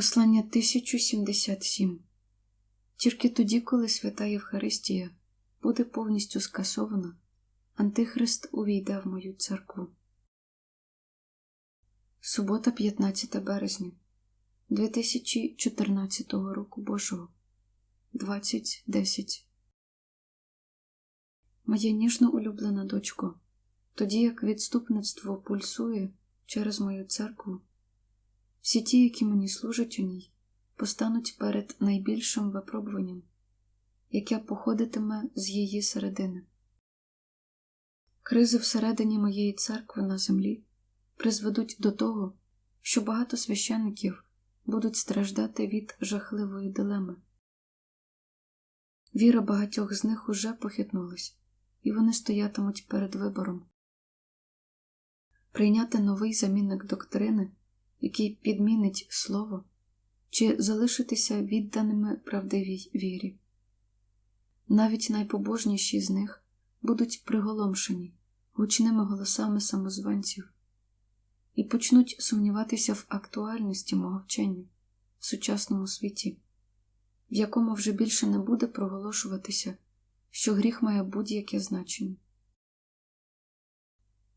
Послання 1077 Тільки тоді, коли свята Євхаристія буде повністю скасована, Антихрист увійде в мою церкву. Субота, 15 березня 2014 року Божого 20.10 Моя ніжно улюблена дочко, тоді як відступництво пульсує через мою церкву. Всі ті, які мені служать у ній, постануть перед найбільшим випробуванням, яке походитиме з її середини. Кризи всередині моєї церкви на землі призведуть до того, що багато священників будуть страждати від жахливої дилеми. Віра багатьох з них уже похитнулась, і вони стоятимуть перед вибором прийняти новий замінник доктрини який підмінить слово, чи залишитися відданими правдивій вірі. Навіть найпобожніші з них будуть приголомшені гучними голосами самозванців і почнуть сумніватися в актуальності мого вчення в сучасному світі, в якому вже більше не буде проголошуватися, що гріх має будь-яке значення.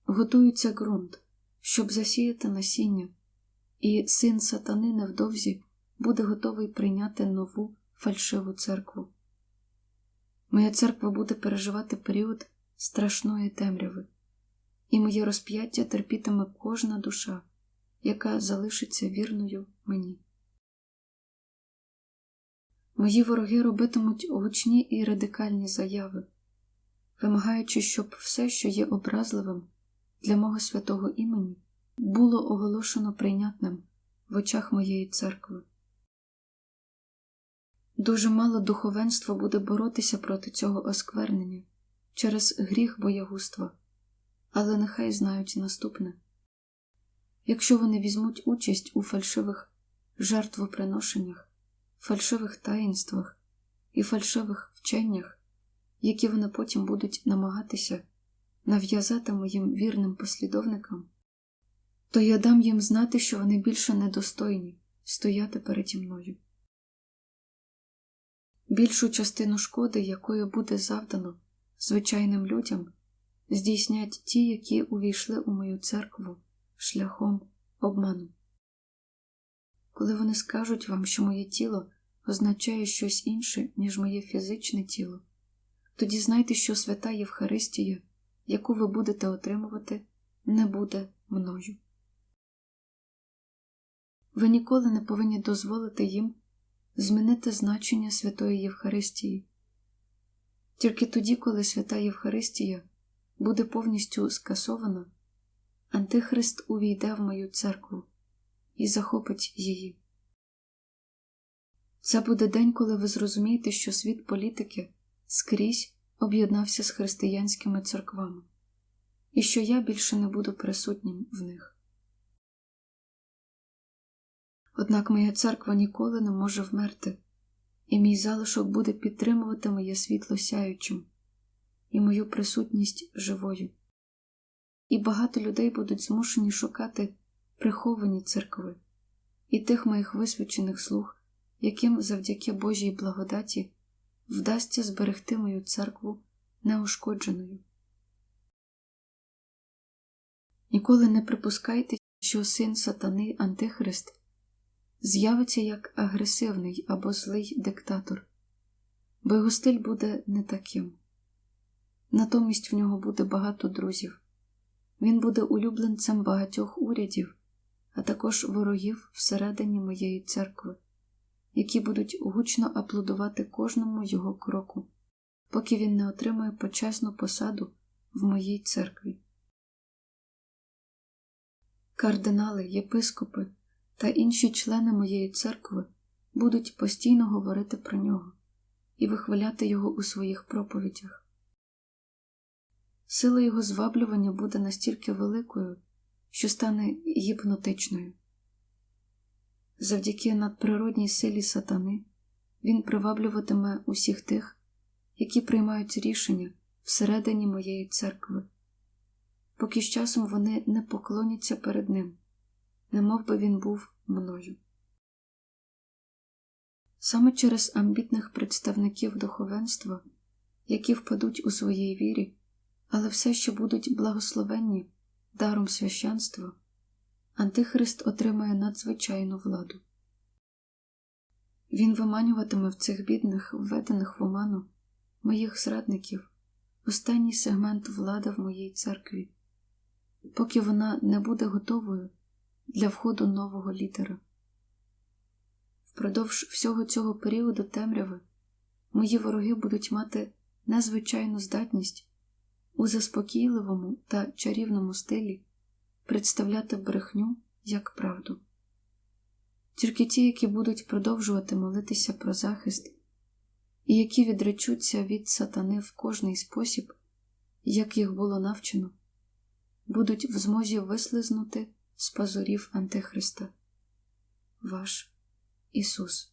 Готується ґрунт, щоб засіяти насіння і син сатани невдовзі буде готовий прийняти нову фальшиву церкву. Моя церква буде переживати період страшної темряви, і моє розп'яття терпітиме кожна душа, яка залишиться вірною мені. Мої вороги робитимуть гучні і радикальні заяви, вимагаючи, щоб все, що є образливим для мого святого імені, було оголошено прийнятним в очах моєї церкви. Дуже мало духовенства буде боротися проти цього осквернення через гріх боягузтва, але нехай знають наступне якщо вони візьмуть участь у фальшивих жертвоприношеннях, фальшивих таїнствах і фальшивих вченнях, які вони потім будуть намагатися нав'язати моїм вірним послідовникам, то я дам їм знати, що вони більше недостойні стояти переді мною. Більшу частину шкоди, якою буде завдано звичайним людям, здійснять ті, які увійшли у мою церкву шляхом обману. Коли вони скажуть вам, що моє тіло означає щось інше, ніж моє фізичне тіло, тоді знайте, що свята Євхаристія, яку ви будете отримувати, не буде мною. Ви ніколи не повинні дозволити їм змінити значення Святої Євхаристії. Тільки тоді, коли Свята Євхаристія буде повністю скасована, Антихрист увійде в мою церкву і захопить її. Це буде день, коли ви зрозумієте, що світ політики скрізь об'єднався з християнськими церквами, і що я більше не буду присутнім в них. Однак моя церква ніколи не може вмерти, і мій залишок буде підтримувати моє світло сяючим і мою присутність живою. І багато людей будуть змушені шукати приховані церкви і тих моїх висвячених слуг, яким завдяки Божій благодаті вдасться зберегти мою церкву неушкодженою. Ніколи не припускайте, що син сатани Антихрист з'явиться як агресивний або злий диктатор, бо його стиль буде не таким. Натомість в нього буде багато друзів, він буде улюбленцем багатьох урядів, а також ворогів всередині моєї церкви, які будуть гучно аплодувати кожному його кроку, поки він не отримає почесну посаду в моїй церкві. Кардинали, єпископи та інші члени моєї церкви будуть постійно говорити про нього і вихваляти його у своїх проповідях. Сила його зваблювання буде настільки великою, що стане гіпнотичною. Завдяки надприродній силі сатани він приваблюватиме усіх тих, які приймають рішення всередині моєї церкви, поки з часом вони не поклоняться перед ним, немов би він був мною. Саме через амбітних представників духовенства, які впадуть у своїй вірі, але все ще будуть благословенні даром священства, Антихрист отримає надзвичайну владу. Він виманюватиме в цих бідних, введених в оману, моїх зрадників, останній сегмент влади в моїй церкві, поки вона не буде готовою для входу нового лідера. Впродовж всього цього періоду темряви мої вороги будуть мати незвичайну здатність у заспокійливому та чарівному стилі представляти брехню як правду. Тільки ті, які будуть продовжувати молитися про захист, і які відречуться від сатани в кожний спосіб, як їх було навчено, будуть в змозі вислизнути з пазурів Антихриста. Ваш Ісус.